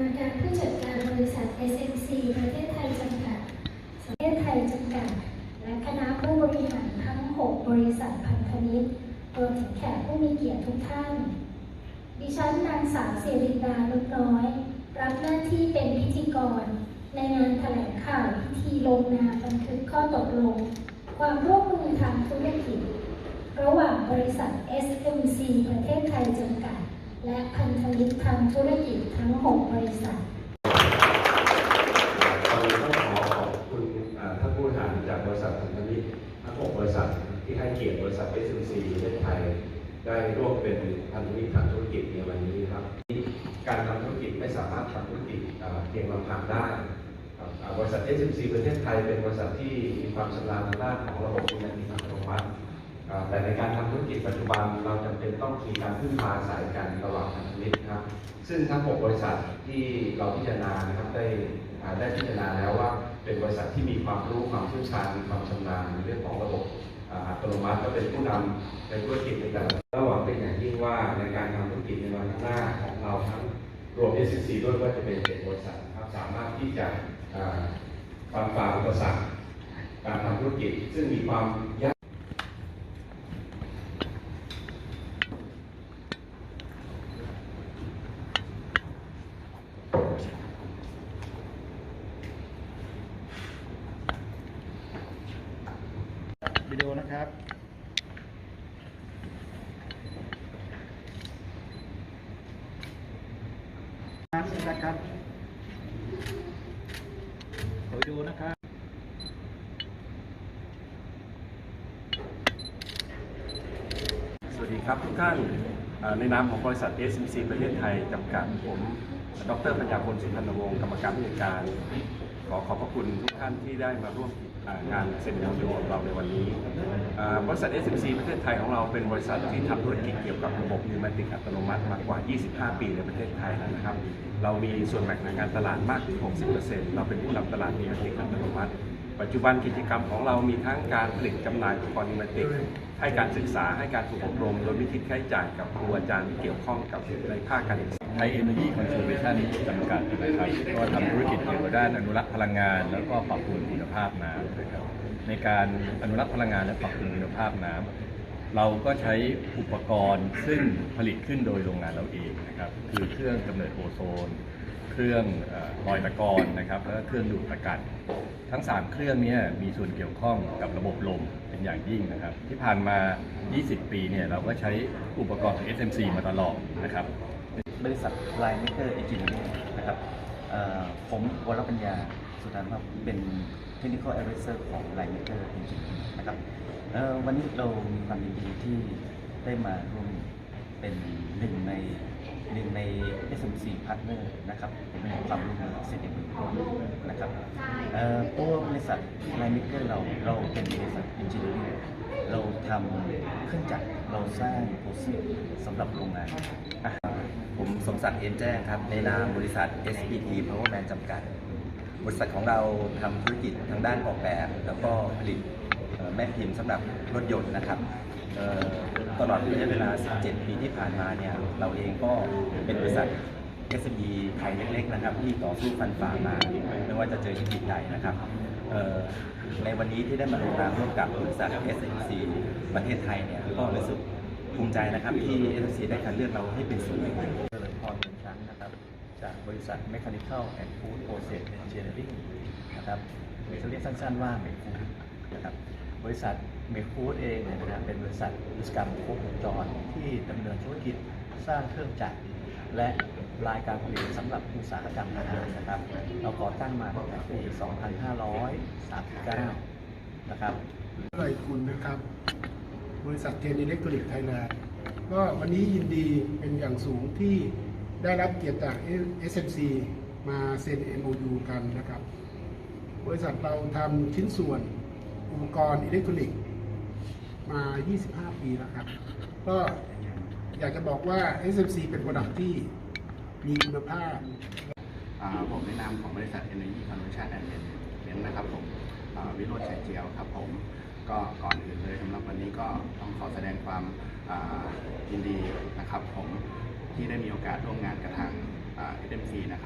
กรรมการผู้จัดการบริษัท SMC ประเทศไทยจำกัด ประเทศไทยจำกัด และคณะผู้บริหารทั้ง 6 บริษัทพันธมิตรรวมถึงแขกผู้มีเกียรติทุกท่าน ดิฉันนางสาวเสริดาลุกน้อย รับหน้าที่เป็นพิธีกร ในงานแถลงข่าวพิธีลงนามบันทึกข้อตกลง ความร่วมมือทางธุรกิจ ระหว่างบริษัท SMC ประเทศไทยจำกัด และพันธมิตรทางธุรกิจทั้ง 6 บริษัทเราต้องขอขอบคุณท่านผู้บริหารจากบริษัทพันธมิตรทั้ง 6 บริษัทที่ให้เกียรติบริษัท SMC ประเทศไทย ได้ร่วมเป็นพันธมิตรทางธุรกิจในวันนี้ครับ การทำธุรกิจไม่สามารถทำธุรกิจเพียงลำพังได้ครับริษัท SMC ประเทศไทยเป็นบริษัทที่มีความชำนาญทางด้านของระบบอินเทอร์เน็ตอัตโนมัติ แต่ในการทำธุรกิจปัจจุบันเราจำเป็นต้องมีการพึ่งพาอายกันระหว่างพันธมิตรครับ ซึ่งทั้ง 6 บริษัทที่เราพิจารณานะครับได้ได้พิจารณาแล้วว่า เป็นบริษัทที่มีความรู้ความเชี่ยวชาญมีความชำนาญในเรื่องของระบบอัตโนมัติและเป็นผู้นำในธุรกิจในแต่ละระหว่างเป็นอย่างยิ่งว่าในการทำธุรกิจในวันข้างหน้าของเราทั้งรวม s อ c ด้วยก็จะเป็นเจ็ดบริษัทครับสามารถที่จะฟันฝ่าอุปสรรคการทำธุรกิจซึ่งมีความยาก วิดีโอนะ ครับครับนะครับขอดีโอนะครับสวัสดีครับทุกท่านในนามของบริษัท SMC ประเทศไทยจำกัดผม ดรปัญญาพลสุพรรณวงศ์กรรมการผู้จัดการ ขอขอบพระคุณทุกท่านที่ได้มาร่วมอ่า งานเซ็นทรัลของเราในวันนี้บริษัท SMC ประเทศไทยของเราเป็นบริษัทที่ทำธุรกิจเกี่ยวกับระบบนิวมาติกอัตโนมัติมากกว่า 25 ปีในประเทศไทยแล้วนะครับ เรามีส่วนแบ่งในการตลาดมากถึง 60%เราเป็นผู้นำตลาดนิวมาติกอัตโนมัติ ปัจจุบันกิจกรรมของเรามีทั้งการผลิตจำหน่ายอุปกรณ์นิวมาติกให้การศึกษาให้การฝึกอบรม โดยม่คิดค่าใช้จ่ายกับครูอาจารย์ที่เกี่ยวข้องกับในภาคการศึกษาไทยเอเนจีคอนเซอร์เวชันจำกัดนะครับก็ทำธุรกิจเกี่ยวกับด้านอนุรักษ์พลังงาน แล้วก็ปรับปรุงคุณภาพน้ำนะครับในการอนุรักษ์พลังงานและปรับปรุงคุณภาพน้ำเราก็ใช้อุปกรณ์ซึ่งผลิตขึ้นโดยโรงงานเราเองนะครับคือเครื่องกำเนิดโอโซน เครื่องลอยตะกอนนะครับแล้วก็เครื่องดูดอากาศ ทั้ง 3 เครื่องนี้มีส่วนเกี่ยวข้องกับระบบลมเป็นอย่างยิ่งนะครับ ที่ผ่านมา 20 ปีเนี่ยเราก็ใช้อุปกรณ์ของ SMC มาตลอดนะครับ บริษัทไลน์เมเกอร์เอจิเนียร์นะครับผมวรปัญญาสุธานครับเป็น Technical Advisor ของ Line Maker Engineering นะครับวันนี้เรามีความยินดีที่ได้มาร่วมเป็นหนึ่งในหนึ่งใน SMC Partner นะครับเป็นความร่วมมือเศรษฐกิจร่วมนะครับ เอ่อตัวบริษัท Line Maker เราเราเป็นบริษัท Engineering เราทำเครื่องจักรเราสร้างโปรเซสสำหรับโรงงานอาหารผมสมศักดิ์เอ็นแจ้งครับ ในนามบริษัท SPT Powerman จำกัด บริษัทของเราทำธุรกิจทางด้านออกแบบ แล้วก็ผลิตแม่พิมพ์สำหรับรถยนต์นะครับตลอดระยะเวลา 17 ปีที่ผ่านมาเนี่ย เราเองก็เป็นบริษัท SME ไทยเล็กๆนะครับที่ต่อสู้ฟันฝ่ามาไม่ว่าจะเจอวิกฤตใดนะครับในวันนี้ที่ได้มาลงนามร่วมกับบริษัท SMC ประเทศไทยเนี่ยก็รู้สึกภูมิใจนะครับ ที่ SMC ได้คัดเลือกเราให้เป็นส่วนหนึ่งเจริญพรเมืองช้งนะครับ จากบริษัท Mechanical and Food Process Engineering นะครับหรือจะเรียกสั้นๆว่าเมฟูดนะครับบริษัทเมฟูดเองเนี่ยนะครับเป็นบริษัทอุตสาหกรรมครบวงจรที่ดำเนินธุรกิจสร้างเครื่องจักรและ รายการผลิตสำหรับอุตสาหกรรมอาหารนะครับ เราก่อตั้งมาตั้งแต่ปี 2539 นะครับไรคุณนะครับ บริษัทเทนอิเล็กทรอนิกส์ไทยแลนด์ก็วันนี้ยินดีเป็นอย่างสูงที่ได้รับเกียรติจาก SMC มาเซ็น MOU กันนะครับ บริษัทเราทำชิ้นส่วนอุปกรณ์อิเล็กทรอนิกส์มา 25 ปีแล้วครับ ก็อยากจะบอกว่า SMC เป็นโปรดักที่ มีคุณภาพผมแนะนำของบริษัท Energy Conversion and Management นะครับผมวิโรจน์ชัยเจียวครับผมก็ก่อนอื่นเลยสำหรับวันนี้ก็ต้องขอแสดงความยินดีนะครับผมที่ได้มีโอกาสร่วมงานกับทาง SMC นะครับ